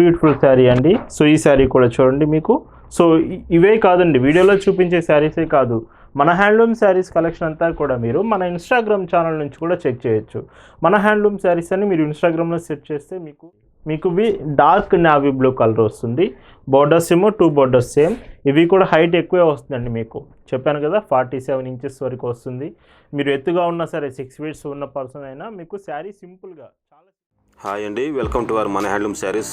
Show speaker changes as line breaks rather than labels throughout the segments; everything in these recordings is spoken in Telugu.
బ్యూటిఫుల్ శారీ అండి. సో ఈ శారీ కూడా చూడండి మీకు. సో ఇవే కాదండి. వీడియోలో చూపించే శారీసే కాదు. మన హ్యాండ్లూమ్ శారీస్ కలెక్షన్ అంతా కూడా మీరు మన ఇన్స్టాగ్రామ్ ఛానల్ నుంచి కూడా చెక్ చేయొచ్చు. మన హ్యాండ్లూమ్ శారీస్ అని మీరు ఇన్స్టాగ్రామ్లో సెట్ చేస్తే మీకు మీకు ఇవి డార్క్ నావీ బ్లూ కలర్ వస్తుంది. బోర్డర్స్ ఏమో టూ బోర్డర్స్ సేమ్ ఇవి కూడా హైట్ ఎక్కువే వస్తుందండి మీకు. చెప్పాను కదా ఫార్టీ సెవెన్ ఇంచెస్ వరకు వస్తుంది. మీరు ఎత్తుగా ఉన్నా సరే సిక్స్ ఫీట్స్ ఉన్న పర్సన్ అయినా మీకు శారీ సింపుల్గా
హాయ్ అండి వెల్కమ్ టు అవర్ మన హ్యాండ్లూమ్ శారీస్.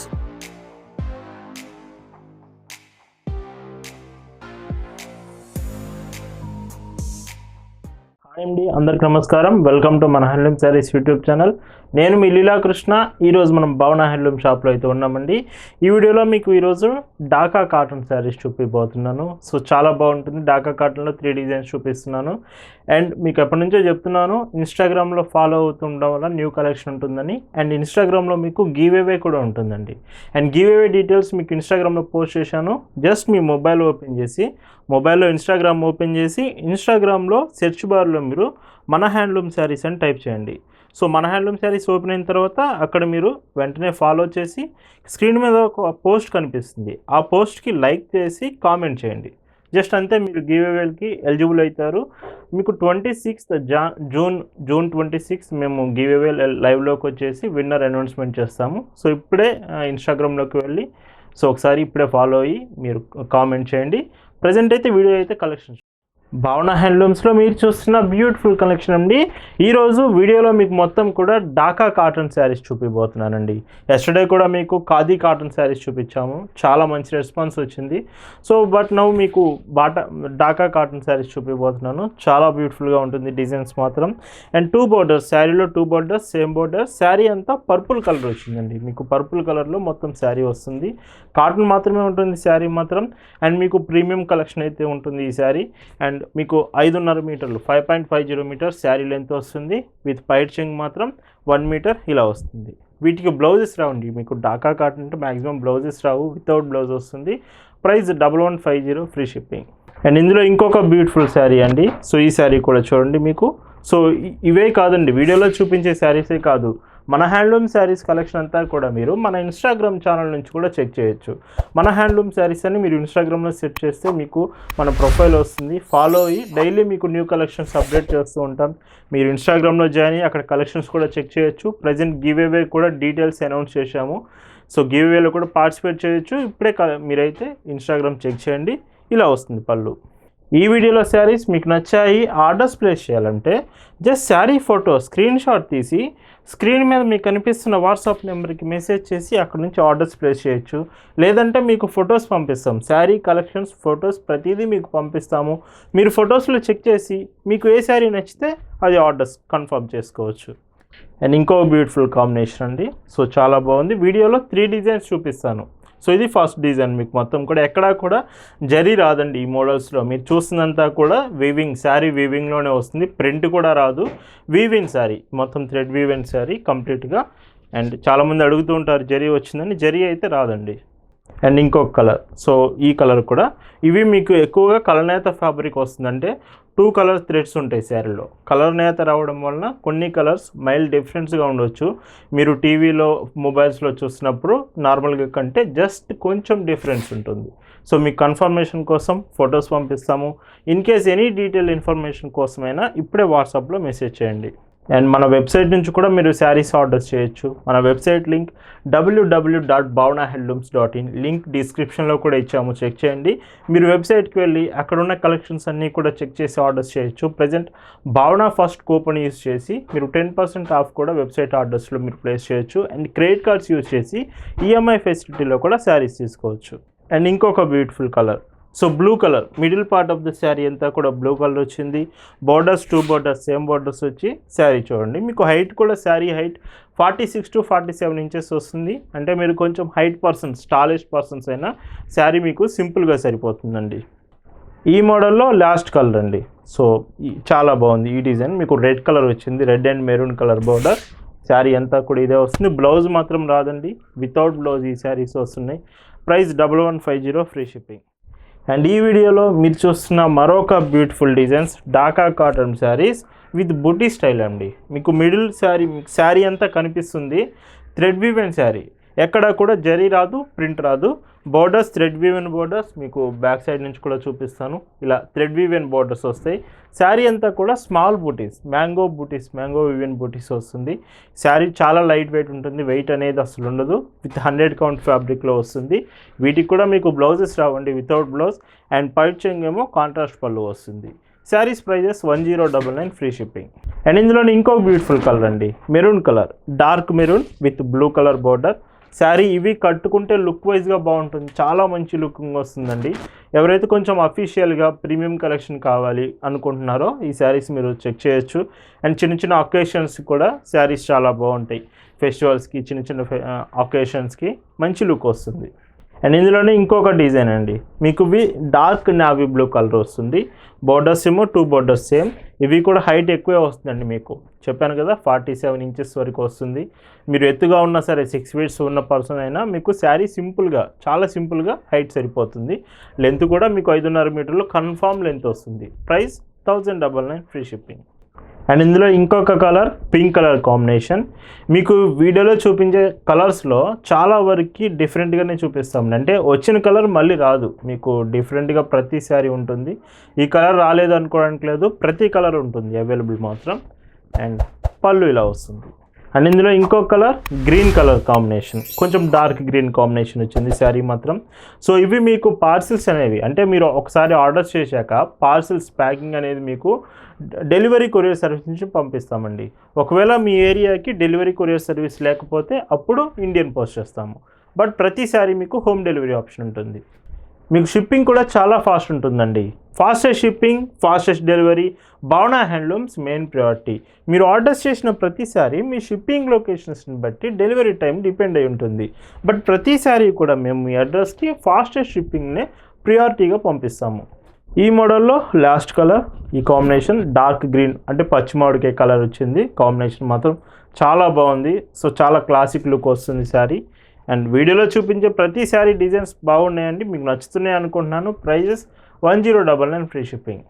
హాయ్ అండి అందరికి నమస్కారం. వెల్కమ్ టు మన హ్యాండ్లూమ్ శారీస్ యూట్యూబ్ ఛానల్. నేను మీ లీలాకృష్ణ ఈరోజు మనం భవన హ్యాండ్లూమ్ షాప్లో అయితే ఉన్నామండి. ఈ వీడియోలో మీకు ఈరోజు డాకా కాటన్ శారీస్ చూపిపోతున్నాను సో చాలా బాగుంటుంది. డాకా కాటన్లో త్రీ డిజైన్స్ చూపిస్తున్నాను. అండ్ మీకు ఎప్పటి నుంచో చెప్తున్నాను ఇన్స్టాగ్రామ్లో ఫాలో అవుతుండడం వల్ల న్యూ కలెక్షన్ ఉంటుందని. అండ్ ఇన్స్టాగ్రామ్లో మీకు గివ్ కూడా ఉంటుందండి. అండ్ గివ్ అవే డీటెయిల్స్ మీకు ఇన్స్టాగ్రామ్లో పోస్ట్ చేశాను. జస్ట్ మీ మొబైల్ ఓపెన్ చేసి మొబైల్లో ఇన్స్టాగ్రామ్ ఓపెన్ చేసి ఇన్స్టాగ్రామ్లో సెర్చ్ బార్లో మీరు మన హ్యాండ్లూమ్ శారీస్ అని టైప్ చేయండి. సో మన హ్యాండ్లూమ్ శారీస్ ఓపెన్ అయిన తర్వాత అక్కడ మీరు వెంటనే ఫాలో చేసి స్క్రీన్ మీద ఒక పోస్ట్ కనిపిస్తుంది. ఆ పోస్ట్కి లైక్ చేసి కామెంట్ చేయండి. జస్ట్ అంతే మీరు గివ్ అవేకి ఎలిజిబుల్ అవుతారు. మీకు ట్వంటీ సిక్స్త్ జా జూన్ జూన్ ట్వంటీ సిక్స్త్ మేము గివ్ అవే లైవ్లోకి వచ్చేసి విన్నర్ అనౌన్స్మెంట్ చేస్తాము. సో ఇప్పుడే ఇన్స్టాగ్రామ్లోకి వెళ్ళి సో ఒకసారి ఇప్పుడే ఫాలో అయ్యి మీరు కామెంట్ చేయండి. ప్రజెంట్ అయితే వీడియో అయితే కలెక్షన్ భావన హ్యాండ్లూమ్స్లో మీరు చూస్తున్న బ్యూటిఫుల్ కలెక్షన్ అండి. ఈరోజు వీడియోలో మీకు మొత్తం కూడా డాకా కాటన్ శారీస్ చూపిపోతున్నానండి ఎస్టర్డే కూడా మీకు ఖాదీ కాటన్ శారీస్ చూపించాము. చాలా మంచి రెస్పాన్స్ వచ్చింది. సో బట్ నవ్వు మీకు బాటా డాకా కాటన్ శారీస్ చూపిపోతున్నాను చాలా బ్యూటిఫుల్గా ఉంటుంది డిజైన్స్ మాత్రం. అండ్ టూ బోర్డర్స్ శారీలో two borders same borders. Sari అంతా పర్పుల్ కలర్ వచ్చిందండి. మీకు పర్పుల్ కలర్లో మొత్తం శారీ వస్తుంది. కాటన్ మాత్రమే ఉంటుంది శారీ మాత్రం. అండ్ మీకు ప్రీమియం కలెక్షన్ అయితే ఉంటుంది ఈ శారీ. అండ్ మీకు ఐదున్నర మీటర్లు five point five zero metres sari length వస్తుంది. విత్ పైట్ చెంగ్ మాత్రం వన్ మీటర్ ఇలా వస్తుంది. వీటికి బ్లౌజెస్ రావండి. మీకు డాకా కాటన్ అంటే మ్యాక్సిమం బ్లౌజెస్ రావు. వితౌట్ బ్లౌజ్ వస్తుంది. Price double one five zero free shipping and ఇందులో ఇంకొక బ్యూటిఫుల్ శారీ అండి. సో ఈ శారీ కూడా చూడండి మీకు. సో ఇవే కాదండి. వీడియోలో చూపించే శారీసే కాదు. మన హ్యాండ్లూమ్ శారీస్ కలెక్షన్ అంతా కూడా మీరు మన ఇన్స్టాగ్రామ్ ఛానల్ నుంచి కూడా చెక్ చేయొచ్చు. మన హ్యాండ్లూమ్ శారీస్ అని మీరు ఇన్స్టాగ్రామ్లో సెట్ చేస్తే మీకు మన ప్రొఫైల్ వస్తుంది. ఫాలో అయ్యి డైలీ మీకు న్యూ కలెక్షన్స్ అప్డేట్ చేస్తూ ఉంటాం. మీరు ఇన్స్టాగ్రామ్లో జాయిన్ అయ్యి అక్కడ కలెక్షన్స్ కూడా చెక్ చేయొచ్చు. ప్రజెంట్ గివ్ అవే కూడా డీటెయిల్స్ అనౌన్స్ చేశాము. సో గివ్ అవేలో కూడా పార్టిసిపేట్ చేయొచ్చు. ఇప్పుడే మీరైతే ఇన్స్టాగ్రామ్ చెక్ చేయండి. ఇలా వస్తుంది పళ్ళు. ఈ వీడియోలో శారీస్ మీకు నచ్చాయి ఆర్డర్స్ ప్లేస్ చేయాలంటే just sari photo screenshot తీసి స్క్రీన్ మీద మీకు కనిపిస్తున్న వాట్సాప్ నెంబర్కి మెసేజ్ చేసి అక్కడ నుంచి ఆర్డర్స్ ప్లేస్ చేయొచ్చు. లేదంటే మీకు ఫొటోస్ పంపిస్తాం. శారీ కలెక్షన్స్ ఫొటోస్ ప్రతిదీ మీకు పంపిస్తాము. మీరు ఫొటోస్లో చెక్ చేసి మీకు ఏ శారీ నచ్చితే అది ఆర్డర్స్ కన్ఫర్మ్ చేసుకోవచ్చు. అండ్ ఇంకో బ్యూటిఫుల్ కాంబినేషన్ అండి. సో చాలా బాగుంది. వీడియోలో త్రీ డిజైన్స్ చూపిస్తాను. సో ఇది ఫస్ట్ డిజైన్ మీకు మొత్తం కూడా. ఎక్కడా కూడా జరీ రాదండి ఈ మోడల్స్లో. మీరు చూస్తున్నంతా కూడా వీవింగ్ శారీ వీవింగ్లోనే వస్తుంది. ప్రింట్ కూడా రాదు. వీవింగ్ శారీ మొత్తం థ్రెడ్ వీవింగ్ శారీ కంప్లీట్గా అండ్ చాలామంది అడుగుతూ ఉంటారు జరీ వచ్చిందని. జరీ అయితే రాదండి. అండ్ ఇంకొక కలర్. సో ఈ కలర్ కూడా. ఇవి మీకు ఎక్కువగా కలర్ నేత ఫ్యాబ్రిక్ వస్తుందంటే టూ కలర్ థ్రెడ్స్ ఉంటాయి శారీలో. కలర్ నేత రావడం వలన కొన్ని కలర్స్ మైల్డ్ డిఫరెన్స్గా ఉండొచ్చు. మీరు టీవీలో మొబైల్స్లో చూసినప్పుడు నార్మల్గా కంటే జస్ట్ కొంచెం డిఫరెన్స్ ఉంటుంది. సో మీకు కన్ఫర్మేషన్ కోసం ఫొటోస్ పంపిస్తాము. In case any detail information కోసమైనా ఇప్పుడే వాట్సాప్లో మెసేజ్ చేయండి. అండ్ మన వెబ్సైట్ నుంచి కూడా మీరు శారీస్ ఆర్డర్ చేయొచ్చు. మన website link WW dot Bhavana handlooms dot in link డిస్క్రిప్షన్లో కూడా ఇచ్చాము. చెక్ చేయండి. మీరు వెబ్సైట్కి వెళ్ళి అక్కడ ఉన్న కలెక్షన్స్ అన్నీ కూడా చెక్ చేసి ఆర్డర్స్ చేయొచ్చు. ప్రజెంట్ భావన ఫస్ట్ కూపన్ యూస్ చేసి మీరు టెన్ పర్సెంట్ ఆఫ్ కూడా వెబ్సైట్ ఆర్డర్స్లో మీరు ప్లేస్ చేయొచ్చు. అండ్ క్రెడిట్ కార్డ్స్ యూస్ చేసి ఈఎంఐ ఫెసిలిటీలో కూడా శారీస్ తీసుకోవచ్చు. అండ్ ఇంకొక beautiful colour. So blue colour middle part of the sari అంతా కూడా బ్లూ కలర్ వచ్చింది. Borders two borders same borders వచ్చి శారీ చూడండి. మీకు హైట్ కూడా sari height forty six to forty seven inches వస్తుంది. అంటే మీరు కొంచెం హైట్ పర్సన్స్ టాలెస్ట్ పర్సన్స్ అయినా శారీ మీకు సింపుల్గా సరిపోతుందండి. ఈ మోడల్లో లాస్ట్ కలర్ అండి. సో చాలా బాగుంది. ఈ డిజైన్ మీకు రెడ్ కలర్ వచ్చింది. Red and maroon colour border sari అంతా కూడా ఇదే వస్తుంది. బ్లౌజ్ మాత్రం రాదండి. వితౌట్ బ్లౌజ్ ఈ శారీస్ వస్తున్నాయి. Price double one five zero free shipping and ఈ వీడియోలో మీరు చూస్తున్న మరొక beautiful designs Dhaka cotton saris with buti style అండి. మీకు మిడిల్ శారీ శారీ అంతా కనిపిస్తుంది. థ్రెడ్ వీవెన్ శారీ ఎక్కడ కూడా జరీ రాదు ప్రింట్ రాదు. బోర్డర్స్ థ్రెడ్ వీవెన్ బోర్డర్స్ మీకు బ్యాక్ సైడ్ నుంచి కూడా చూపిస్తాను. ఇలా థ్రెడ్ వీవెన్ బోర్డర్స్ వస్తాయి. శారీ అంతా కూడా small butis mango butis mango woven butis వస్తుంది. శారీ చాలా లైట్ వెయిట్ ఉంటుంది. వెయిట్ అనేది అసలు ఉండదు. విత్ హండ్రెడ్ కౌంట్ ఫ్యాబ్రిక్లో వస్తుంది. వీటికి కూడా మీకు బ్లౌజెస్ రావండి వితౌట్ బ్లౌజ్ అండ్ పైట్ ఏమో కాంట్రాస్ట్ పళ్ళు వస్తుంది. Saris prices one zero double nine free shipping and ఇందులోనే ఇంకో బ్యూటిఫుల్ కలర్ అండి maroon colour dark maroon with blue colour border sari ఇవి కట్టుకుంటే లుక్ వైజ్గా బాగుంటుంది. చాలా మంచి లుకింగ్ వస్తుందండి. ఎవరైతే కొంచెం అఫీషియల్గా ప్రీమియం కలెక్షన్ కావాలి అనుకుంటున్నారో ఈ శారీస్ మీరు చెక్ చేయొచ్చు. అండ్ చిన్న చిన్న అకేషన్స్ కూడా శారీస్ చాలా బాగుంటాయి. ఫెస్టివల్స్కి చిన్న చిన్న అకేషన్స్కి మంచి లుక్ వస్తుంది. అండ్ ఇందులోనే ఇంకొక డిజైన్ అండి. మీకు ఇవి డార్క్ నావీ బ్లూ కలర్ వస్తుంది. బోర్డర్స్ ఏమో టూ బోర్డర్స్ సేమ్ ఇవి కూడా హైట్ ఎక్కువే వస్తుందండి మీకు. చెప్పాను కదా ఫార్టీ సెవెన్ ఇంచెస్ వరకు వస్తుంది. మీరు ఎత్తుగా ఉన్నా సరే సిక్స్ ఫీట్స్ ఉన్న పర్సన్ అయినా మీకు శారీ సింపుల్గా చాలా సింపుల్గా హైట్ సరిపోతుంది. లెంత్ కూడా మీకు ఐదున్నర మీటర్లు కన్ఫామ్ లెంత్ వస్తుంది. Price thousand double nine free shipping and ఇందులో ఇంకొక కలర్ పింక్ కలర్ కాంబినేషన్ మీకు వీడియోలో చూపించే కలర్స్లో చాలా వరకు డిఫరెంట్గానే చూపిస్తాం. అంటే వచ్చిన కలర్ మళ్ళీ రాదు. మీకు డిఫరెంట్గా ప్రతిసారి ఉంటుంది. ఈ కలర్ రాలేదు అనుకోవడానికి లేదు. ప్రతి కలర్ ఉంటుంది. అవైలబుల్ మాత్రం. అండ్ పళ్ళు ఇలా వస్తుంది. అండ్ ఇందులో ఇంకో కలర్ గ్రీన్ కలర్ కాంబినేషన్. కొంచెం డార్క్ గ్రీన్ కాంబినేషన్ వచ్చింది శారీ మాత్రం. సో ఇవి మీకు పార్సిల్స్ అనేవి అంటే మీరు ఒకసారి ఆర్డర్ చేశాక పార్సిల్స్ ప్యాకింగ్ అనేది మీకు డెలివరీ కొరియర్ సర్వీస్ నుంచి పంపిస్తామండి. ఒకవేళ మీ ఏరియాకి డెలివరీ కొరియర్ సర్వీస్ లేకపోతే అప్పుడు ఇండియన్ పోస్ట్ చేస్తాము. బట్ ప్రతిసారి మీకు హోమ్ డెలివరీ ఆప్షన్ ఉంటుంది. మీకు షిప్పింగ్ కూడా చాలా ఫాస్ట్ ఉంటుందండి. Fastest shipping fastest delivery Bhavana handlooms main priority మీరు ఆర్డర్స్ చేసిన ప్రతిసారి మీ షిప్పింగ్ లొకేషన్స్ని బట్టి డెలివరీ టైం డిపెండ్ అయి ఉంటుంది. బట్ ప్రతిసారి కూడా మేము మీ అడ్రస్కి ఫాస్టెస్ట్ షిప్పింగ్నే ప్రియారిటీగా పంపిస్తాము. ఈ మోడల్లో లాస్ట్ కలర్ ఈ కాంబినేషన్ డార్క్ గ్రీన్ అంటే పచ్చి మామిడికాయ కలర్ వచ్చింది. కాంబినేషన్ మాత్రం చాలా బాగుంది. సో చాలా క్లాసిక్ లుక్ వస్తుంది శారీ అండ్ వీడియోలో చూపించే ప్రతి శారీ డిజైన్స్ బాగున్నాయండి. మీకు నచ్చుతున్నాయి అనుకుంటున్నాను. Prices one zero double nine free shipping.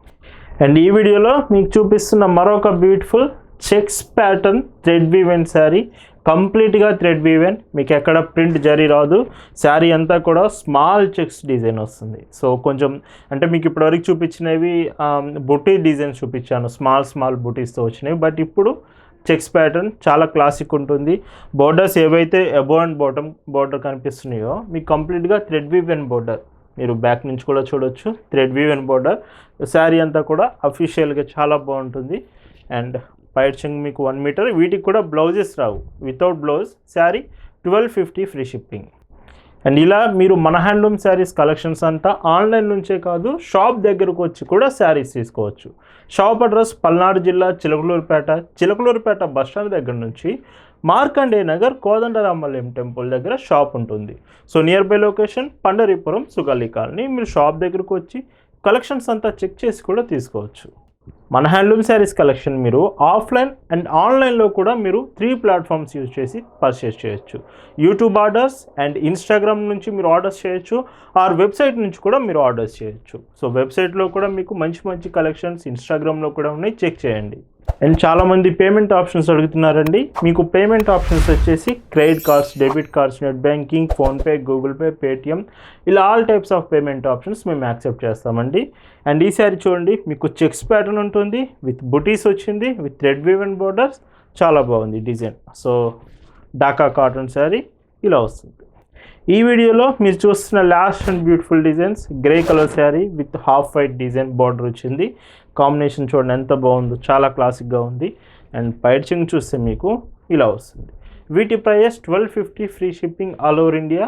And ఈ వీడియోలో మీకు చూపిస్తున్న మరొక beautiful checks pattern thread woven sari. కంప్లీట్గా థ్రెడ్ వీవెన్. మీకు ఎక్కడ ప్రింట్ జరీ రాదు. శారీ అంతా కూడా స్మాల్ చెక్స్ డిజైన్ వస్తుంది. సో కొంచెం అంటే మీకు ఇప్పటివరకు చూపించినవి బుటీ డిజైన్స్ చూపించాను. స్మాల్ స్మాల్ బుటీస్తో వచ్చినవి. బట్ ఇప్పుడు చెక్స్ ప్యాటర్న్ చాలా క్లాసిక్ ఉంటుంది. బోర్డర్స్ ఏవైతే అబో అండ్ బాటమ్ బోర్డర్ కనిపిస్తున్నాయో మీకు కంప్లీట్గా థ్రెడ్ వీవెన్ బోర్డర్. మీరు బ్యాక్ నుంచి కూడా చూడొచ్చు. Thread woven border. శారీ అంతా కూడా అఫీషియల్గా చాలా బాగుంటుంది. అండ్ పైర్చింగ్ మీకు వన్ మీటర్ వీటికి కూడా blouses Rao. Without blouse sari twelve fifty free shipping and ఇలా మీరు మన హ్యాండ్లూమ్ శారీస్ కలెక్షన్స్ అంతా ఆన్లైన్ నుంచే కాదు షాప్ దగ్గరకు వచ్చి కూడా శారీస్ తీసుకోవచ్చు. షాప్ అడ్రస్ పల్నాడు జిల్లా చిలకలూరుపేట చిలకలూరుపేట బస్ స్టాండ్ దగ్గర నుంచి మార్కండే నగర్ కోదండరామలయం టెంపుల్ దగ్గర షాప్ ఉంటుంది. So near by location Pandaripuram Sugalli colony. మీరు షాప్ దగ్గరకు వచ్చి కలెక్షన్స్ అంతా చెక్ చేసి కూడా తీసుకోవచ్చు. మన హ్యాండ్లూమ్ శారీస్ కలెక్షన్ మీరు ఆఫ్లైన్ అండ్ ఆన్లైన్లో కూడా మీరు త్రీ ప్లాట్ఫామ్స్ యూజ్ చేసి పర్చేస్ చేయొచ్చు. యూట్యూబ్ ఆర్డర్స్ అండ్ ఇన్స్టాగ్రామ్ నుంచి మీరు ఆర్డర్స్ చేయొచ్చు. ఆర్ వెబ్సైట్ నుంచి కూడా మీరు ఆర్డర్స్ చేయొచ్చు. సో వెబ్సైట్లో కూడా మీకు మంచి మంచి కలెక్షన్స్ ఇన్స్టాగ్రామ్లో కూడా ఉన్నాయి. చెక్ చేయండి. అండ్ చాలామంది పేమెంట్ ఆప్షన్స్ అడుగుతున్నారండి. మీకు పేమెంట్ ఆప్షన్స్ వచ్చేసి credit cards debit cards net banking PhonePe Google Pay Paytm ఇలా all types of payment options మేము యాక్సెప్ట్ చేస్తామండి. అండ్ ఈసారి చూడండి మీకు చెక్స్ ప్యాటర్న్ ఉంటుంది విత్ బుటీస్ వచ్చింది విత్ రెడ్ వివెన్ బోర్డర్స్ చాలా బాగుంది design. So Dhaka cotton sari ఇలా వస్తుంది. ఈ వీడియోలో మీరు చూస్తున్న last and beautiful designs grey colour sari with half white design border వచ్చింది. కాంబినేషన్ చూడండి ఎంత బాగుందో చాలా క్లాసిక్గా ఉంది. అండ్ పైడ్చింగ్ చూస్తే మీకు ఇలా వస్తుంది. వీటి price twelve fifty free shipping all over India.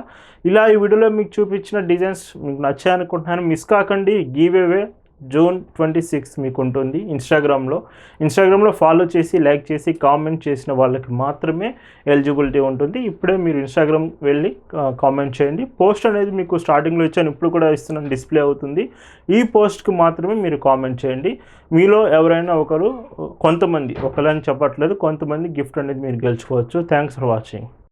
ఇలా ఈ వీడియోలో మీకు చూపించిన డిజైన్స్ మీకు నచ్చాయనుకుంటున్నాను. మిస్ కాకండి give away. June twenty six మీకు ఉంటుంది ఇన్స్టాగ్రామ్లో. ఇన్స్టాగ్రామ్లో ఫాలో చేసి లైక్ చేసి కామెంట్ చేసిన వాళ్ళకి మాత్రమే ఎలిజిబిలిటీ ఉంటుంది. ఇప్పుడే మీరు ఇన్స్టాగ్రామ్ వెళ్ళి కామెంట్ చేయండి. పోస్ట్ అనేది మీకు స్టార్టింగ్లో ఇచ్చాను ఇప్పుడు కూడా ఇస్తున్నాను డిస్ప్లే అవుతుంది. ఈ పోస్ట్కి మాత్రమే మీరు కామెంట్ చేయండి. మీలో ఎవరైనా ఒకరు కొంతమంది ఒకరని చెప్పట్లేదు కొంతమంది గిఫ్ట్ అనేది మీరు గెలుచుకోవచ్చు. Thanks for watching.